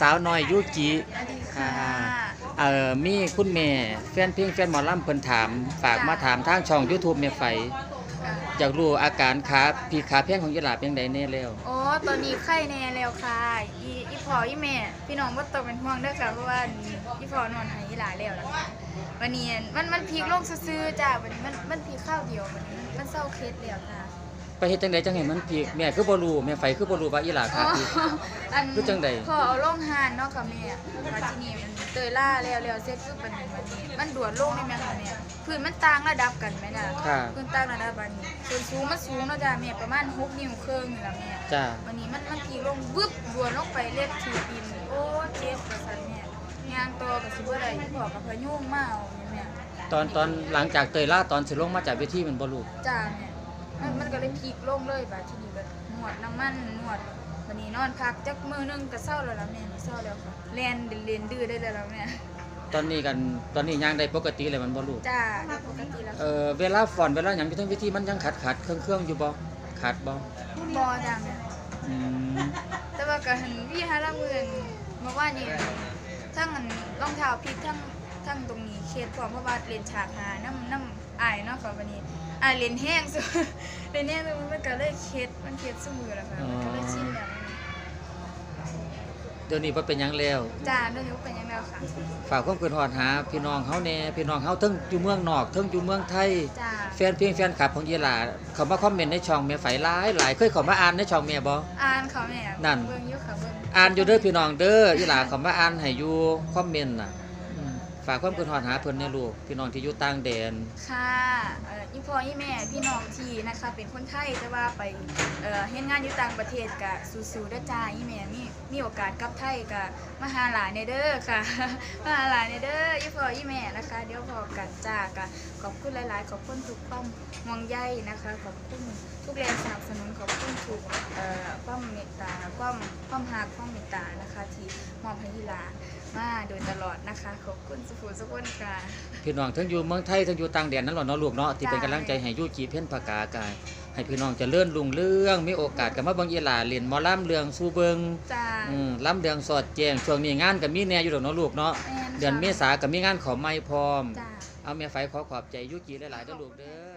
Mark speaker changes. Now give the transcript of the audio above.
Speaker 1: สาวน้อยยุกิ
Speaker 2: สวัสดี
Speaker 1: ค่ะ
Speaker 2: ค่ะ
Speaker 1: เอ่อมีคุณแม่แฟนเพลงแฟนหมอลำเพิ่นถาม ฝากมาถามทางช่อง YouTube แม่ไฟอยากรู้อาการขาพี่ขาแพงของยีหลาเป็นจังไดแน่แล้ว
Speaker 2: โอ้ตอนนี้ไข้แน่แล้วค่ะอีอีพออีแม่ พี่น้องบ่ต้องเป็นห่วงเด้อค่ะเพราะว่าอีพอนอนใหายหลายแล้วล่ะค่ะวันนี้มันมันพีกลงซื่อๆจ้าวันนี้มันมันพีกข้าวเดียววันนี้มันมันเศร้าเคสแล้วค่ะ
Speaker 1: ไปเฮ็ดจังไดจังให้มันพีกแม่คือบ่รู้แม่ไฟคือบ่รู้ว่าอีหลาขาพีก
Speaker 2: อัน
Speaker 1: คือจังใด
Speaker 2: พอเอาลงหานเนาะค่ะแม่มาที่นี่มันเตยล่าแล้วแล้วเสร็จปุ๊บมันมันนี้มันด่วนลงได้ไหมคะแม่พื้นมันต่างระดับกันไหมน่ะ
Speaker 1: ค่ะ
Speaker 2: พื้นต่างระดับบันนี้ส่วนสูงมันสูงเนาะจ้าแม่ประมาณ6นิ้วครึ่งนี่ล่ะแม่
Speaker 1: จ้า
Speaker 2: วันนี้มันมันพีลงวึบด่วนลงไปเล็ดถือปีนโอ้เจ็บกระสันแม่ยางตัวกับสิบ่ได้ที่บอกกับพะยุ่งมาเอาแม่
Speaker 1: ตอนตอนหลังจากเตยล่าตอนสิลงมาจากเวทีมันบ่รู้
Speaker 2: จ้าแม่ มันมันก็เลยพีกลงเลยบาดทีนี้ก็นวดน้ำมันนวดวันนี้นอนพักจักมือหนึงก็เศร้าแล้วล่ะแม่เศร้าแล้วค่ะเรียนเรียนดื้อได้แล้วล่ะแม่
Speaker 1: ตอนนี้กันตอนนี้ย่างได้ปกติเลยมันบ่รู้
Speaker 2: จ้าปกติแล้ว
Speaker 1: เออเวลาฟ้อนเวลาหยังอยู่ทั้งเวทีมันยังขัดขัดเครื่องเครื่องอยู่บ่ขัดบ่
Speaker 2: บอจ้าแม่
Speaker 1: อืม
Speaker 2: แต่ว่าก็หันพี่ฮาละมื่นเมื่อวานนี้ทั้งอันรองเท้าพิษทั้ง ทั้งตรงนี้เคสพร้อมเพราะว่าเรียนฉากหาน้ำน้ำอายเนาะค่ะวันนี้อายเรียนแห้งสุดเรียนแห้งสุดมันก็เลยเคสมันเคสสมือแล้วค่ะมันก็เลยชินแล้ว
Speaker 1: เดี๋ยวนี้บ่เป็นหยังแล้ว
Speaker 2: จ้าเรื่องนี้เป็นยังไงค่ะ
Speaker 1: ฝากความคิดฮอดหา พี่น้องเฮาแน่พี่น้องเฮาเทั้งอยู่เมืองนอกเทั้งอยู่เมืองไทย
Speaker 2: จ้า
Speaker 1: แฟนเพลงแฟนคลับของยีหลาเขามาคอมเมนต์ในช่องแม่ไฝหลายหลายเคยเข้ามาอ่านในช่องแม่บ่
Speaker 2: อ่านเขาแม่
Speaker 1: นั่น
Speaker 2: เบิ่งอยู่ค่ะเบิ่ง
Speaker 1: อ่านอยู่เด้อพี่น้องเด้อยีหลาเขามาอ่านให้อยู่คอมเมนต์น่ะอืม ฝากความคิดฮอดหาเพิ่นในลูกพี่น้องที่อยู่ต่างแดน
Speaker 2: ค่ะเอ่ออีพ่ออีแม่พี่น้องที่นะคะ เป็นคนไทยแต่ว่าไปเอ่อเฮ็ดงานอยู่ต่างประเทศกะสู้ๆเด้อจ้าอีแม่นี่ มีโอกาสกลับไทยกะมหาหลานในเด้อค่ะ มหาหลานในเด้ออีพ่ออีแม่นะคะ เดี๋ยวพอกันจ้ากะขอบคุณหลาย ๆ ขอบคุณทุกความห่วงใยนะคะ ขอบคุณทุกแรงสนับสนุนขอบคุณทุกเอ่อความเมตตาความความหักความเมตตานะคะที่มอบให้ยีหลามาโดยตลอดนะคะ ขอบคุณสุขุสุขคนค่ะ
Speaker 1: พี่น้องทั้งอยู่เมืองไทยทั้งอยู่ต่างแดนนั่นหรอเนาะลูกเนาะที่เป็นกำลังใจให้ยูจีเพ่นปากกากาย ให้พี่น้องเจะเลื่อนลุงเรื่องมีโอกาสกับมาเบิ่งอีหลาเรียนหมอลำเรื่องสู่เบิง
Speaker 2: จ้า
Speaker 1: อืมลำเรื่องสอดแจ้งช่วงนี้งานก็มีแน่อยู่ดอกเนาะลูกเนาะ
Speaker 2: แม่นค่ะ
Speaker 1: เดือนเมษาก็มีงานขอไม่พร้อม
Speaker 2: จ้า
Speaker 1: เอาแม่ไฟขอขอบใจยูจีหลายๆเด้อลูกเด้อ